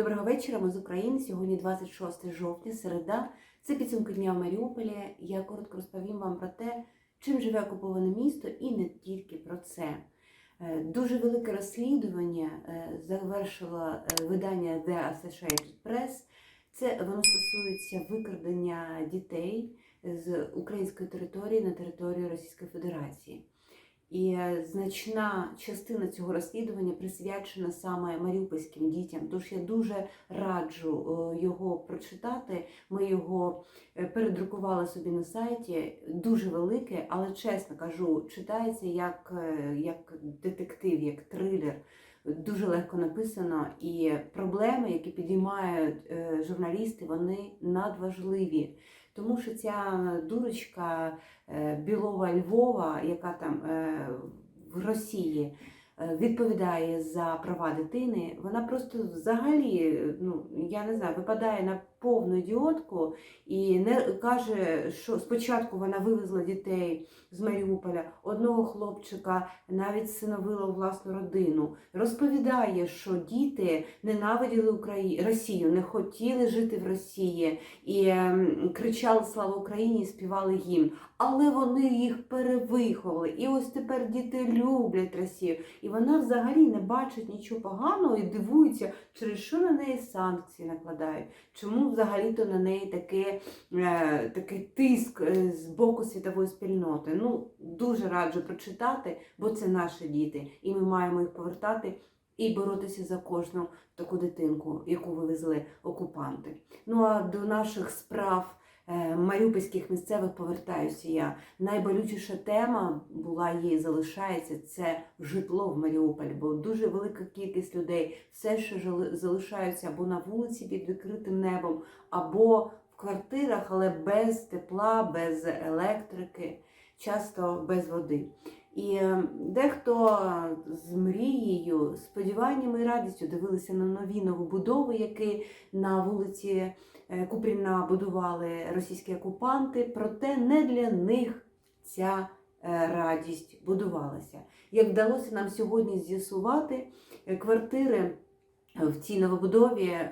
Доброго вечора, ми з України. Сьогодні 26 жовтня, середа. Це підсумки дня в Маріуполі. Я коротко розповім вам про те, чим живе окуповане місто, і не тільки про це. Е, Дуже велике розслідування е, завершило е, видання The Associated Press. Це воно стосується викрадення дітей з української території на територію Російської Федерації. І е, значна частина цього розслідування присвячена саме маріупольським дітям. Тож я дуже раджу е, його прочитати. Ми його е, передрукували собі на сайті. Дуже велике, але чесно кажу, читається як, як детектив, як трилер. Дуже легко написано, і проблеми, які підіймають журналісти, вони надважливі. Тому що ця дурочка е, Білова Львова, яка там е, в Росії е, відповідає за права дитини, вона просто взагалі, ну я не знаю, випадає на повну ідіотку і не каже, що спочатку вона вивезла дітей з Маріуполя, одного хлопчика навіть синовила у власну родину. Розповідає, що діти ненавиділи Украї... Росію, не хотіли жити в Росії і ем, кричали Слава Україні і співали гімн. Але вони їх перевиховали. І ось тепер діти люблять Росію. І вона взагалі не бачить нічого поганого і дивується, через що на неї санкції накладають. Чому взагалі-то на неї таке, е, такий тиск е, з боку світової спільноти? Ну, дуже раджу прочитати, бо це наші діти, і ми маємо їх повертати. І боротися за кожну таку дитинку, яку вивезли окупанти. Ну а до наших справ маріупольських місцевих повертаюся я. Найболючіша тема була і залишається це житло в Маріуполі, бо дуже велика кількість людей все ще залишаються або на вулиці під відкритим небом, або в квартирах, але без тепла, без електрики, часто без води. І е, дехто з мрією, сподіваннями і радістю дивилися на нові новобудови, які на вулиці е, Купріна будували російські окупанти, проте не для них ця е, радість будувалася. Як вдалося нам сьогодні з'ясувати, е, квартири в цій новобудові е,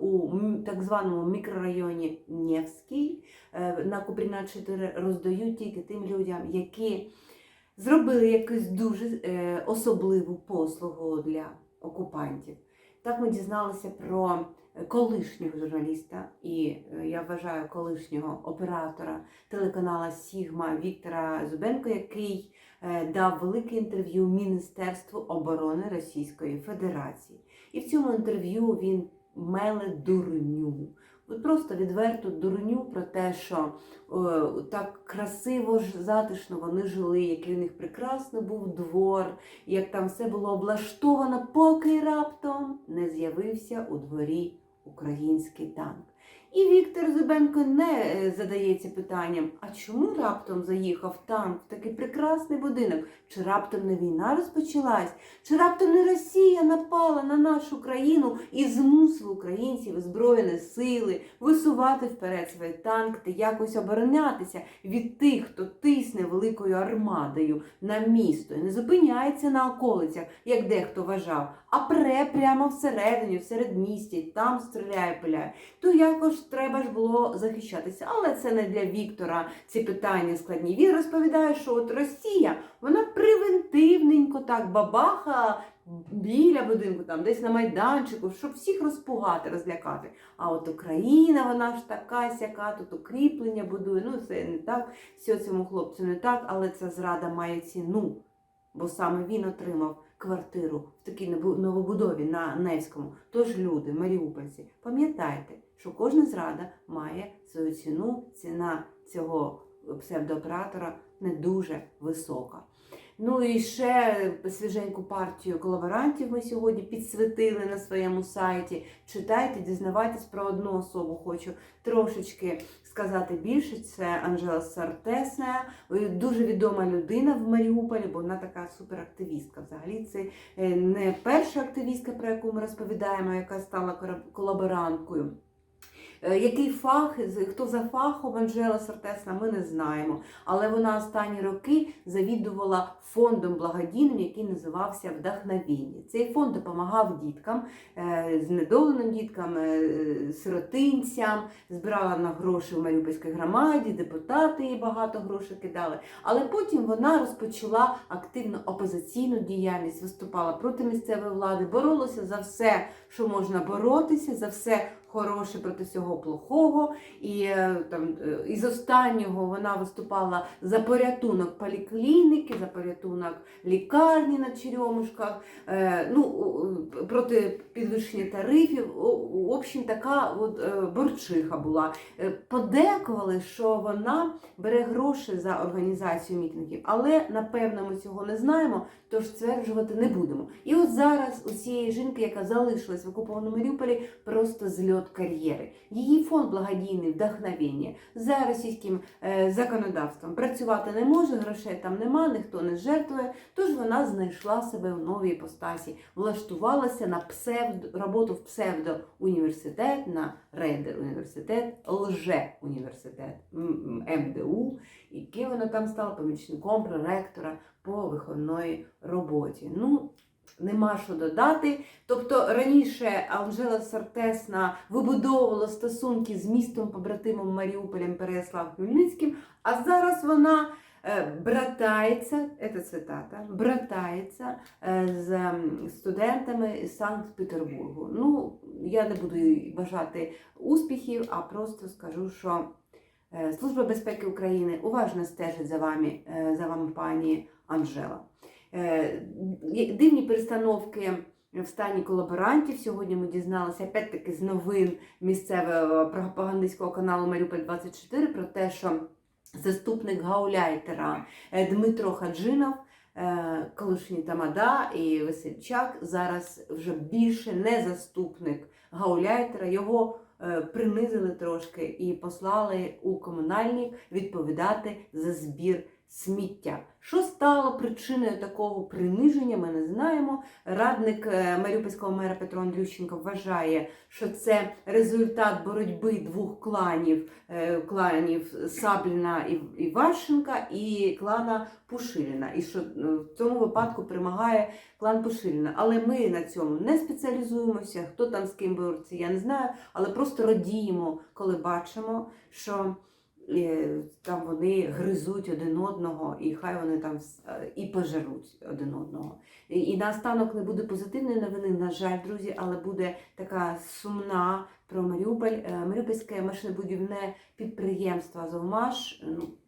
у так званому мікрорайоні Невський е, на Купріна 4 роздають тільки тим людям, які зробили якусь дуже е, особливу послугу для окупантів. Так ми дізналися про колишнього журналіста і е, я вважаю колишнього оператора телеканала Сігма Віктора Зубенко, який е, дав велике інтерв'ю Міністерству оборони Російської Федерації. І в цьому інтерв'ю він меле дурню. Просто відверту дурню про те, що о, так красиво ж затишно вони жили, який у них прекрасно був двор, як там все було облаштовано, поки раптом не з'явився у дворі український танк. І Віктор Зубенко не е, задається питанням, а чому раптом заїхав танк в такий прекрасний будинок? Чи раптом не війна розпочалась? Чи раптом не Росія напала на нашу країну і змусила українців збройні сили висувати вперед свої танки та якось оборонятися від тих, хто тисне великою армадою на місто і не зупиняється на околицях, як дехто вважав, а пре прямо всередині, в середмісті, там стріляє, пиляє, то якось треба ж було захищатися. Але це не для Віктора ці питання складні. Він розповідає, що от Росія, вона превентивненько так бабаха біля будинку, там десь на майданчику, щоб всіх розпугати, розлякати. А от Україна, вона ж така сяка, тут укріплення будує. Ну, це не так, все цьому хлопцю не так, але ця зрада має ціну. Бо саме він отримав квартиру в такій новобудові на Невському. Тож люди, маріупольці, пам'ятайте, що кожна зрада має свою ціну. Ціна цього псевдооператора не дуже висока. Ну і ще свіженьку партію колаборантів ми сьогодні підсвітили на своєму сайті. Читайте, дізнавайтесь про одну особу. Хочу трошечки сказати більше. Це Анжела Сартесна, е, дуже відома людина в Маріуполі, бо вона така суперактивістка. Взагалі, це е, не перша активістка, про яку ми розповідаємо, яка стала колаборанткою. Е, Який фах, хто за фахом Анжела Сартесна, ми не знаємо. Але вона останні роки завідувала фондом благодійним, який називався Вдохновіння. Цей фонд допомагав діткам, е, знедоленим діткам, е, сиротинцям, збирала на гроші в Маріупольській громаді, депутати їй багато грошей кидали. Але потім вона розпочала активну опозиційну діяльність, виступала проти місцевої влади, боролася за все, що можна боротися, за все хороше проти всього плохого. І е, там е, із останнього вона виступала за порятунок поліклініки, за порятунок лікарні на Черемушках, е, ну, проти підвищення тарифів. В общем, така от борчиха була. Подекували, що вона бере гроші за організацію мітингів, але напевно ми цього не знаємо, тож стверджувати не будемо. І от зараз у цієї жінки, яка залишилась в окупованому Маріуполі, просто зльот кар'єри. Її фонд благодійний вдохновення за російським е, законодавством працювати не може, грошей там нема, ніхто не жертвує. Тож вона знайшла себе в новій іпостасі, влаштувалася на псевдо роботу в псевдоуніверситет, на рейдер університет, лже університет МДУ, який вона там стала помічником проректора по виховної роботі. Ну, Нема що додати. Тобто раніше Анжела Сартесна вибудовувала стосунки з містом побратимом Маріуполем Переяслав Хмельницьким, а зараз вона е, братається, це цитата, братається е, з студентами Санкт-Петербургу. Ну, я не буду їй бажати успіхів, а просто скажу, що е, Служба безпеки України уважно стежить за вами, за вами пані Анжела. Е, Дивні перестановки в стані колаборантів. Сьогодні ми дізналися опять-таки з новин місцевого пропагандистського каналу Маріуполь 24 про те, що заступник гауляйтера е, Дмитро Хаджинов, е, колишній Тамада і Весельчак зараз вже більше не заступник гауляйтера. Його принизили трошки і послали у комунальні відповідати за збір сміття. Що стало причиною такого приниження, ми не знаємо. Радник е, Маріупольського мера Петро Андрющенко вважає, що це результат боротьби двох кланів: е, кланів Сабліна і Іващенка і клана Пушиліна. І що е, в цьому випадку перемагає клан Пушиліна. Але ми на цьому не спеціалізуємося. Хто там з ким бореться, я не знаю, але просто радіємо, коли бачимо, що там вони гризуть один одного, і хай вони там е, і пожеруть один одного. І, наостанок не буде позитивної новини, на жаль, друзі, але буде така сумна про Маріуполь. Е, Маріупольське машинобудівне підприємство Зовмаш.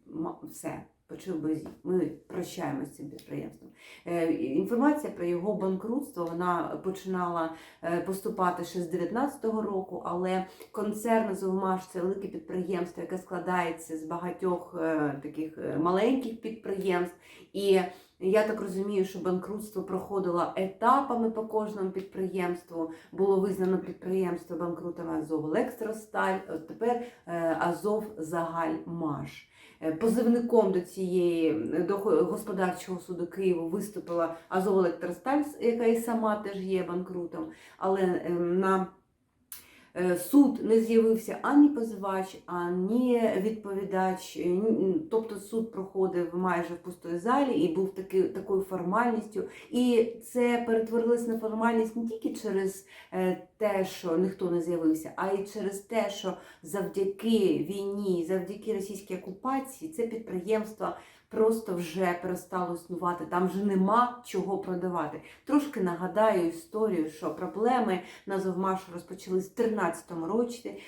Ну, все. Почув без ми прощаємося з цим підприємством. Е, інформація про його банкрутство вона починала е, поступати ще з 19-го року, але концерн Азовмаш це велике підприємство, яке складається з багатьох е, таких маленьких підприємств. І я так розумію, що банкрутство проходило етапами по кожному підприємству. Було визнано підприємство банкрутами Азов Електросталь, от тепер Азов Загальмаш. Е, Позивником до цієї до господарчого суду Києву виступила Азов Електросталь, яка і сама теж є банкрутом. Але е, на е, суд не з'явився ані позивач, ані відповідач. Е, Тобто суд проходив майже в пустої залі і був таки, такою формальністю. І це перетворилось на формальність не тільки через е, те, що ніхто не з'явився, а й через те, що завдяки війні, завдяки російській окупації, це підприємство просто вже перестало існувати. Там вже нема чого продавати. Трошки нагадаю історію, що проблеми на Зовмашу розпочались в 2013 році,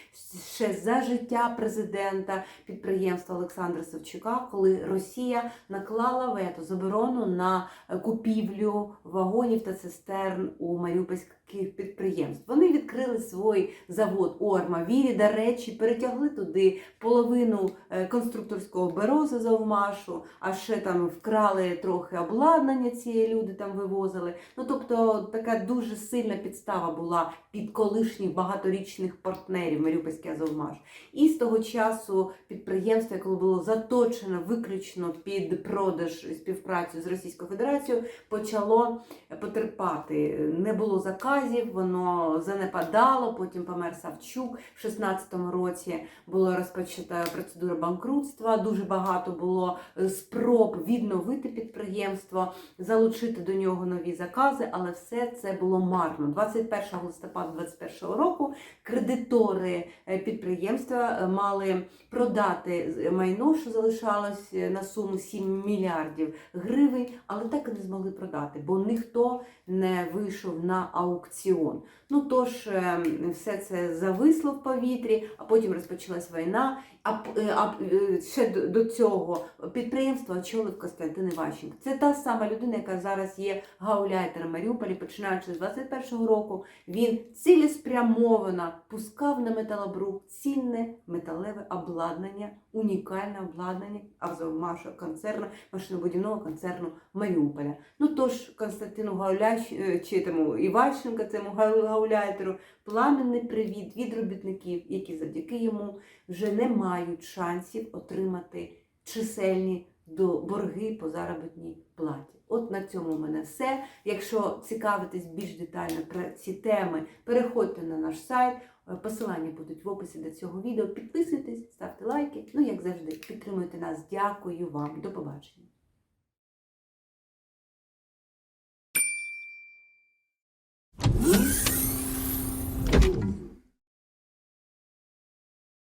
ще за життя президента підприємства Олександра Савчука, коли Росія наклала вето заборону на купівлю вагонів та цистерн у маріупольських підприємств. Вони відкрили свій завод у Армавірі, до речі, перетягли туди половину е, конструкторського бюро з Азовмашу, а ще там вкрали трохи обладнання цієї люди там вивозили. Ну тобто така дуже сильна підстава була під колишніх багаторічних партнерів Маріупольський Азовмаш. І з того часу підприємство, яке було заточено виключно під продаж співпрацю з Російською Федерацією, почало потерпати. Не було заказів, воно занепадало. Потім помер Савчук в 16-му році. Була розпочата процедура банкрутства. Дуже багато було спроб відновити підприємство, залучити до нього нові закази, але все це було марно. 21 листопада 2021 року кредитори е, підприємства е, мали продати майно, що залишалось е, на суму 7 мільярдів гривень, але так і не змогли продати, бо ніхто не вийшов на аукціон. Ну тож е, все це зависло в повітрі, а потім розпочалась війна. А, е, е, ще до цього підприємство очолив Костянтин Іващенко. Це та сама людина, яка зараз є гауляйтером Маріуполі, починаючи з 21-го року. Він цілеспрямовано пускав на металобрук цінне металеве обладнання, унікальне обладнання Авзомаша концерну, машинобудівного концерну Маріуполя. Ну тож Константину Гаулящ е, чи тому Іващенко, цьому гауляйтеру, пламенний привіт від робітників, які завдяки йому вже не мають шансів отримати чисельні до борги по заробітній платі. От на цьому в мене все. Якщо цікавитесь більш детально про ці теми, переходьте на наш сайт. Е, Посилання будуть в описі до цього відео. Підписуйтесь, ставте лайки. Ну, як завжди, підтримуйте нас. Дякую вам. До побачення.